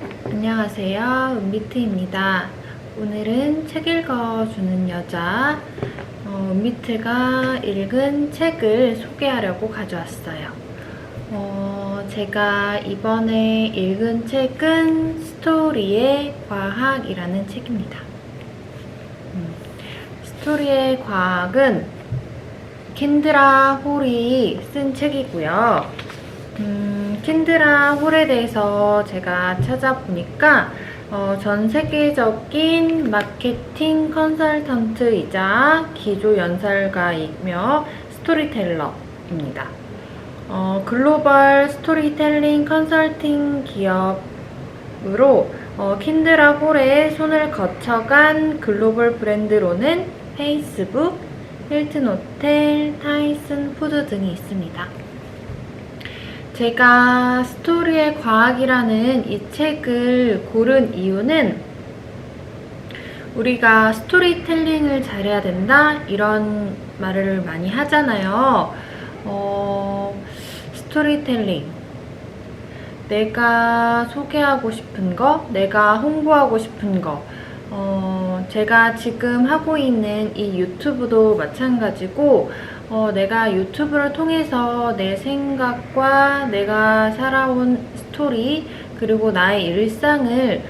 안녕하세요. 은비트입니다. 오늘은 책 읽어주는 여자 어, 은비트가 읽은 책을 소개하려고 가져왔어요. 어, 제가 이번에 읽은 책은 스토리의 과학이라는 책입니다. 음, 스토리의 과학은 캔드라 홀이 쓴 책이고요. 음, 캔드라 홀에 대해서 제가 찾아보니까 어, 전 세계적인 마케팅 컨설턴트이자 기조 연설가이며 스토리텔러입니다. 어, 글로벌 스토리텔링 컨설팅 기업으로 어, 킨드라 홀에 손을 거쳐간 글로벌 브랜드로는 페이스북, 힐튼 호텔, 타이슨 푸드 등이 있습니다. 제가 스토리의 과학이라는 이 책을 고른 이유는 우리가 스토리텔링을 잘해야 된다 이런 말을 많이 하잖아요. 어, 스토리텔링. 내가 소개하고 싶은 거, 내가 홍보하고 싶은 거. 어, 제가 지금 하고 있는 이 유튜브도 마찬가지고, 어, 내가 유튜브를 통해서 내 생각과 내가 살아온 스토리, 그리고 나의 일상을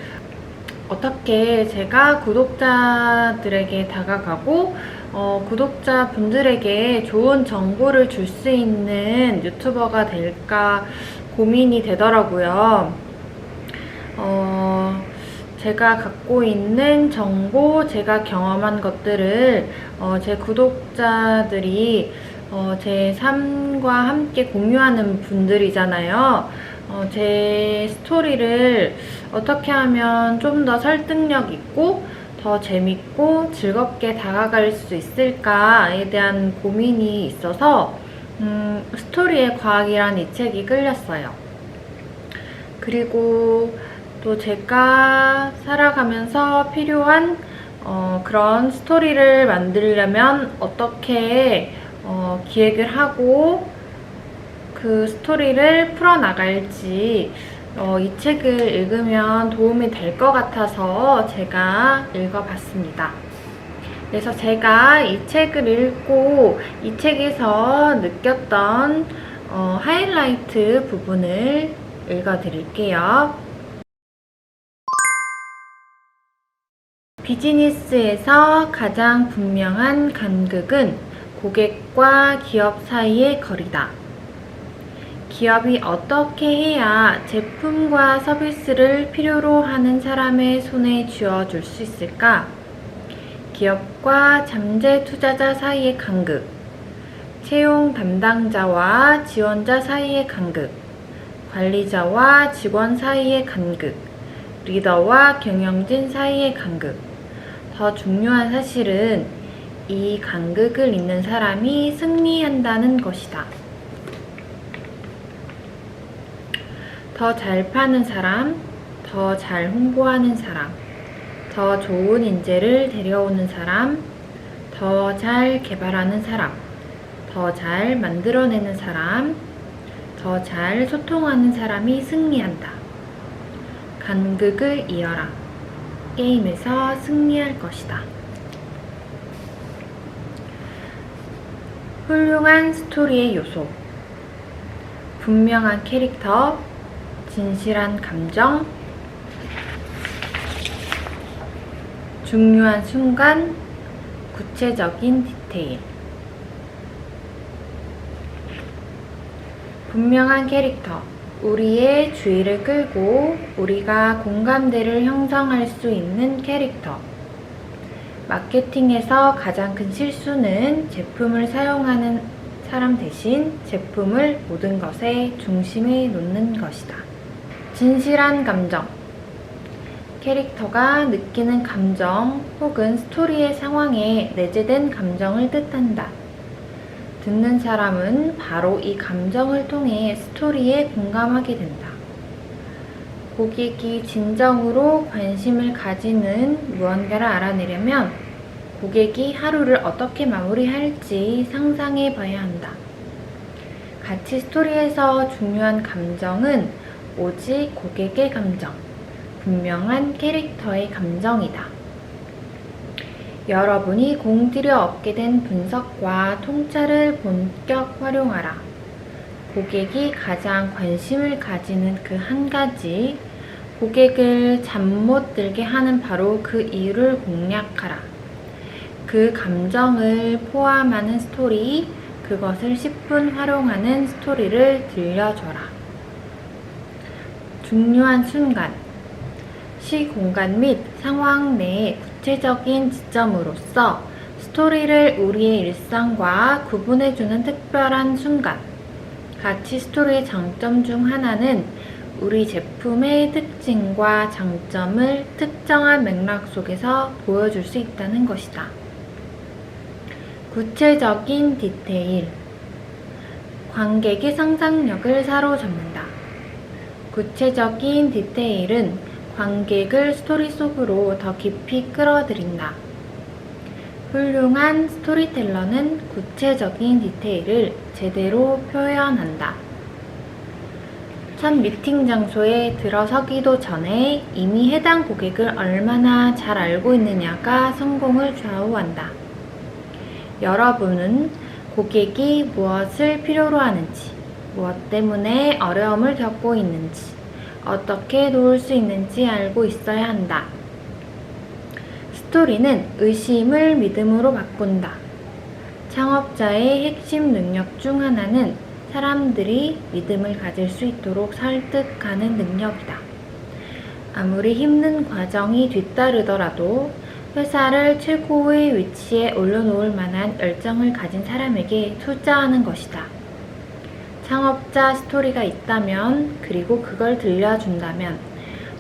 어떻게 제가 구독자들에게 다가가고, 어, 구독자분들에게 좋은 정보를 줄 수 있는 유튜버가 될까 고민이 되더라고요. 어, 제가 갖고 있는 정보, 제가 경험한 것들을 어, 제 구독자들이 어, 제 삶과 함께 공유하는 분들이잖아요. 어, 제 스토리를 어떻게 하면 좀 더 설득력 있고 더 재밌고 즐겁게 다가갈 수 있을까에 대한 고민이 있어서 음, 스토리의 과학이란 이 책이 끌렸어요. 그리고 또 제가 살아가면서 필요한 어, 그런 스토리를 만들려면 어떻게 어, 기획을 하고 그 스토리를 풀어나갈지 어, 이 책을 읽으면 도움이 될 것 같아서 제가 읽어봤습니다. 그래서 제가 이 책을 읽고 이 책에서 느꼈던 어, 하이라이트 부분을 읽어드릴게요. 비즈니스에서 가장 분명한 간극은 고객과 기업 사이의 거리다. 기업이 어떻게 해야 제품과 서비스를 필요로 하는 사람의 손에 쥐어줄 수 있을까? 기업과 잠재 투자자 사이의 간극, 채용 담당자와 지원자 사이의 간극, 관리자와 직원 사이의 간극, 리더와 경영진 사이의 간극. 더 중요한 사실은 이 간극을 잇는 사람이 승리한다는 것이다. 더 잘 파는 사람, 더 잘 홍보하는 사람, 더 좋은 인재를 데려오는 사람, 더 잘 개발하는 사람, 더 잘 만들어내는 사람, 더 잘 소통하는 사람이 승리한다. 간극을 이어라. 게임에서 승리할 것이다. 훌륭한 스토리의 요소. 분명한 캐릭터, 진실한 감정, 중요한 순간, 구체적인 디테일. 분명한 캐릭터. 우리의 주의를 끌고 우리가 공감대를 형성할 수 있는 캐릭터. 마케팅에서 가장 큰 실수는 제품을 사용하는 사람 대신 제품을 모든 것의 중심에 놓는 것이다. 진실한 감정. 캐릭터가 느끼는 감정 혹은 스토리의 상황에 내재된 감정을 뜻한다. 듣는 사람은 바로 이 감정을 통해 스토리에 공감하게 된다. 고객이 진정으로 관심을 가지는 무언가를 알아내려면 고객이 하루를 어떻게 마무리할지 상상해 봐야 한다. 같이 스토리에서 중요한 감정은 오직 고객의 감정, 분명한 캐릭터의 감정이다. 여러분이 공들여 얻게 된 분석과 통찰을 본격 활용하라. 고객이 가장 관심을 가지는 그 한 가지, 고객을 잠 못 들게 하는 바로 그 이유를 공략하라. 그 감정을 포함하는 스토리, 그것을 10분 활용하는 스토리를 들려줘라. 중요한 순간, 시 공간 및 상황 내의 구체적인 지점으로서 스토리를 우리의 일상과 구분해주는 특별한 순간. 가치 스토리의 장점 중 하나는 우리 제품의 특징과 장점을 특정한 맥락 속에서 보여줄 수 있다는 것이다. 구체적인 디테일. 관객의 상상력을 사로잡는다. 구체적인 디테일은 관객을 스토리 속으로 더 깊이 끌어들인다. 훌륭한 스토리텔러는 구체적인 디테일을 제대로 표현한다. 첫 미팅 장소에 들어서기도 전에 이미 해당 고객을 얼마나 잘 알고 있느냐가 성공을 좌우한다. 여러분은 고객이 무엇을 필요로 하는지, 무엇 때문에 어려움을 겪고 있는지, 어떻게 도울 수 있는지 알고 있어야 한다. 스토리는 의심을 믿음으로 바꾼다. 창업자의 핵심 능력 중 하나는 사람들이 믿음을 가질 수 있도록 설득하는 능력이다. 아무리 힘든 과정이 뒤따르더라도 회사를 최고의 위치에 올려놓을 만한 열정을 가진 사람에게 투자하는 것이다. 창업자 스토리가 있다면, 그리고 그걸 들려준다면,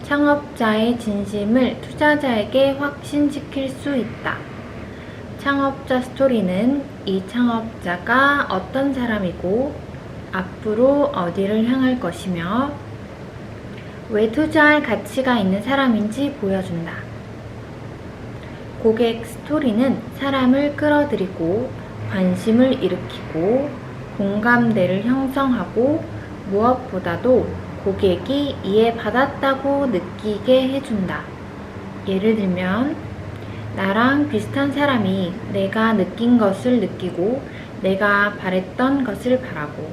창업자의 진심을 투자자에게 확신시킬 수 있다. 창업자 스토리는 이 창업자가 어떤 사람이고, 앞으로 어디를 향할 것이며, 왜 투자할 가치가 있는 사람인지 보여준다. 고객 스토리는 사람을 끌어들이고 관심을 일으키고 공감대를 형성하고 무엇보다도 고객이 이해받았다고 느끼게 해준다. 예를 들면, 나랑 비슷한 사람이 내가 느낀 것을 느끼고 내가 바랬던 것을 바라고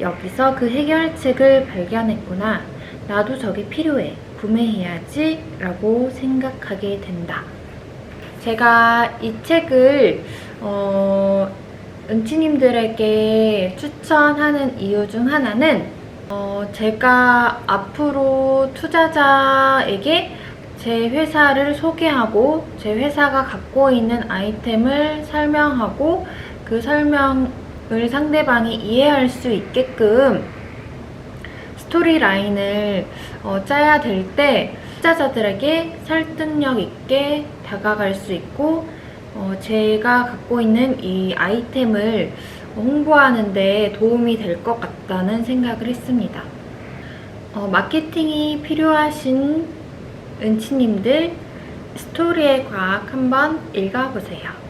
여기서 그 해결책을 발견했구나. 나도 저게 필요해. 구매해야지. 라고 생각하게 된다. 제가 이 책을 어, 은치님들에게 추천하는 이유 중 하나는 어, 제가 앞으로 투자자에게 제 회사를 소개하고 제 회사가 갖고 있는 아이템을 설명하고 그 설명을 상대방이 이해할 수 있게끔 스토리 라인을 어, 짜야 될 때 투자자들에게 설득력 있게 다가갈 수 있고 어, 제가 갖고 있는 이 아이템을 홍보하는데 도움이 될 것 같다는 생각을 했습니다. 어, 마케팅이 필요하신 은치님들 스토리의 과학 한번 읽어보세요.